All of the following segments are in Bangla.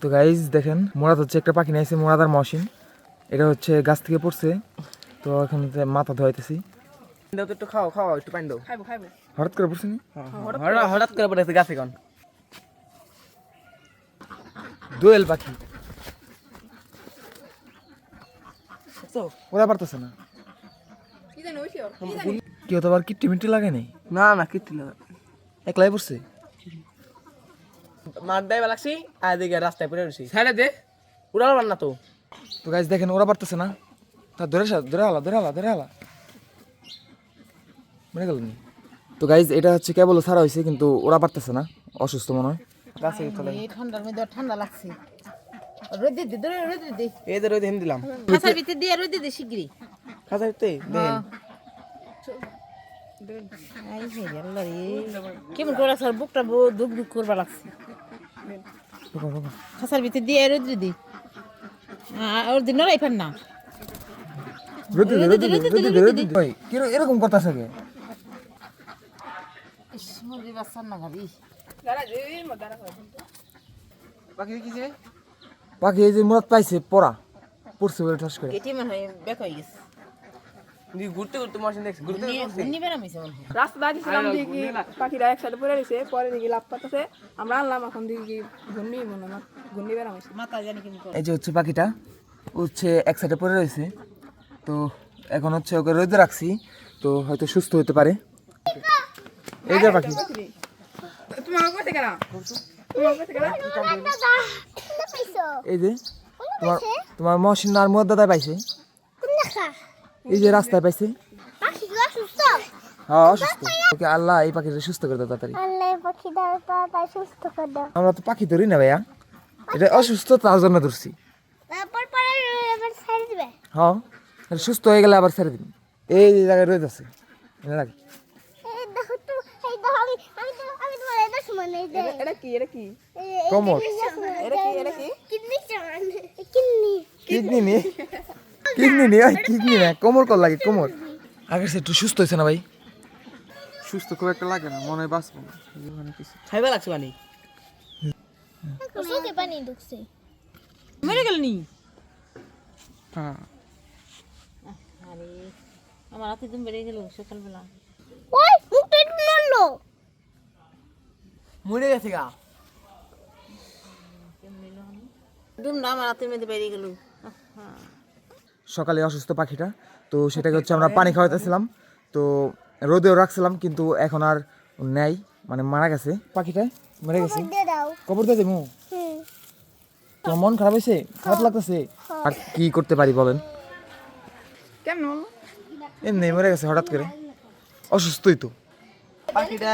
তো গাইজ দেখেন মোরাদ হচ্ছে একটা পাখি নিয়েছে মোরাদ আর মশিন এটা হচ্ছে গাছ থেকে পড়ছে তো এখন মাথা ধোয়াইতেছি। দাও তো একটু খাও খাও একটু পানি দাও। খাইবো খাইবো। হঠাৎ করে পড়ছে নি? হঠাৎ হঠাৎ করে পড়েছে। গাছে কোন দোয়েল পাখি। ওরা পারতেছে না। কেউ তো আবার কিট্টি মিট্টি লাগে নাই? না না কিচ্ছু না। একলাই পড়ছে? মার দেয় লাগছি আর রাস্তায় পড়ে রয়েছি সাইডে দে। উড়াল না তো। তো গাইজ দেখেন ওরা পারতেছে না। তা ধরে সা- ধরে হালা ধরে হালা ধরে হালা মরে গেল তো গাইজ এটা হচ্ছে কেবল ছাড়া হয়েছে কিন্তু ওরা পারতেছে না। অসুস্থ মনে হয়। গাছে চলে এই ঠান্ডার মধ্যে ঠান্ডা লাগছে। রোদে দে রোদে দে। এই ধরে হিন্দি দিলাম। খাসার ভিতরে দিয়ে রোদে দে শিগগিরি খাতা দিতে দেখেন। আই হে আল্লাহ রে কেমন করে স্যার বুকটা দুক করবা লাগছে। খাসার ভিতরে দিয়ে রোদে দে আ- ওর দিন নড়াই পার না এরকম করতেছে কে ইস মুরগি বাচ্চার না ভাবি বাকি কি যে পাখি যে মুরাদ পাইছে, পড়া পড়ছে বলে ঠাস করে বেক হয়ে গেছে ঘুরতে ঘুরতে মশিন দেখছি ঘুরতে মনে হয়। রাস্তা দাঁড়িয়েছিলাম দেখি পাখিরা একসাথে পড়ে রয়েছে পরে দেখি লাভ পাতাছে। আমরা আনলাম এখন দেখি ঘূর্ণি মনে হয় ঘূর্ণি বেড়াম হয়েছে। মাথা জানি কেমন এই যে হচ্ছে পাখিটা হচ্ছে এক সাইডে পড়ে রয়েছে। তো এখন হচ্ছে ওকে রোদে রাখছি তো হয়তো সুস্থ হতে পারে। এই যে পাখি। এই যে তোমার তোমার মহসিন আর মোয়ার দাদা পাইছে। এই যে রাস্তায় পাইছে। হ্যাঁ অসুস্থ ওকে আল্লাহ এই পাখিটা সুস্থ করে দাও তাড়াতাড়ি। আল্লাহ পাখিটা তাড়াতাড়ি সুস্থ করে দাও। আমরা তো পাখি ধরি না ভাইয়া। এটা অসুস্থ তার জন্য ধরছি। তারপর পরে এবার ছেড়ে দিবে? হ্যাঁ সুস্থ হয়ে গেলে আবার ছেড়ে দিন এই জায়গায় রোদ আছে এনে রাখ কি এটা কি? Kidney kidney. কিডনি নি কিডনি নি ওই কিডনি না কোমর কল লাগে কোমর। আগের সে একটু সুস্থ হয়েছে না ভাই? সুস্থ খুব একটা লাগে না মনে হয় বাঁচবো না। জীবনে কিছু। খাইবা লাগছে পানি? চোখে পানি ঢুকছে। মরে গেল নি? হ্যাঁ। আরে আমার হাতে তুমি বেড়ে গেল সকালবেলা। ওই মুখটা একটু নড়লো। মরে গেছে গা। দুম না আমার হাতের মধ্যে বেরিয়ে গেল। সকালে অসুস্থ পাখিটা। তো সেটাকে হচ্ছে আমরা পানি খাওয়াতেছিলাম তো রোদেও রাখছিলাম কিন্তু এখন আর নেই। মানে মারা গেছে পাখিটা মরে গেছে। কবর দিয়ে দেবো হুম। তোমার মন খারাপ হয়েছে? খারাপ লাগতেছে? আর কি করতে পারি বলেন? কেমন? এমনি মরে গেছে হঠাৎ করে। অসুস্থই তো। পাখিটা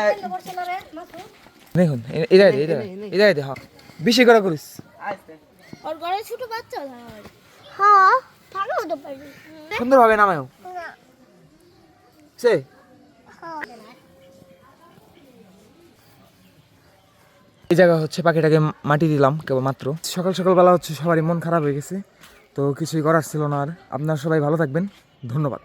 দেখুন এটা এটা এটা এটা হ্যাঁ বেশি করা করিস। ওর ঘরে ছোট বাচ্চা হ্যাঁ। হতে হবে না নামায়ও। সে? এই জায়গা হচ্ছে পাখিটাকে মাটি দিলাম কেবলমাত্র সকাল সকালবেলা হচ্ছে সবারই মন খারাপ হয়ে গেছে তো কিছুই করার ছিল না আর। আপনারা সবাই ভালো থাকবেন। ধন্যবাদ।